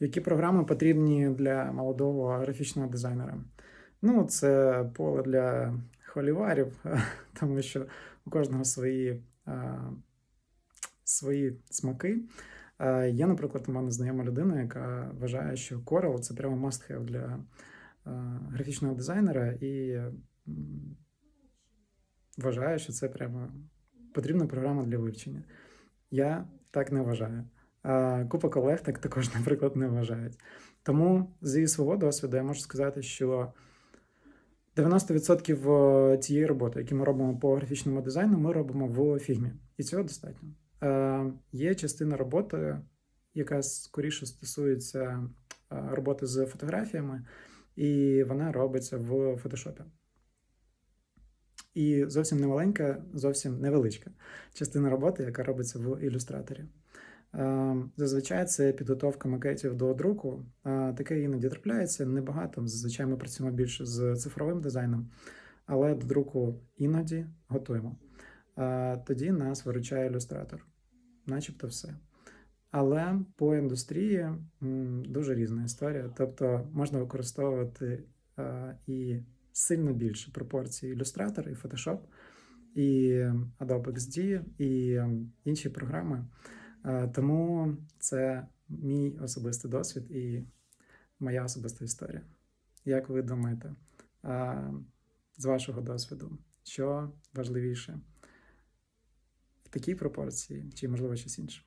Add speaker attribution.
Speaker 1: Які програми потрібні для молодого графічного дизайнера? Ну, це поле для холіварів, тому що у кожного свої, свої смаки. Є, наприклад, у мене знайома людина, яка вважає, що Corel це прямо must-have для графічного дизайнера, і вважає, що це прямо потрібна програма для вивчення. Я так не вважаю. Купа колег так також, наприклад, не вважають. Тому зі свого досвіду я можу сказати, що 90% тієї роботи, яку ми робимо по графічному дизайну, ми робимо в фігмі. І цього достатньо. Е, Є частина роботи, яка скоріше стосується е, роботи з фотографіями, і вона робиться в фотошопі. І зовсім немаленька, зовсім невеличка частина роботи, яка робиться в ілюстраторі. Е, Зазвичай це підготовка макетів до друку. Е, Таке іноді трапляється небагато. Зазвичай ми працюємо більше з цифровим дизайном, але до друку іноді готуємо. Е, Тоді нас виручає ілюстратор, начебто все. Але по індустрії дуже різна історія. Тобто можна використовувати і сильно більше пропорції ілюстратор, і Photoshop, і Adobe XD, і ем, інші програми. Е, Тому це мій особистий досвід і моя особиста історія. Як ви думаєте, е, з вашого досвіду, що важливіше в такій пропорції, чи можливо щось інше?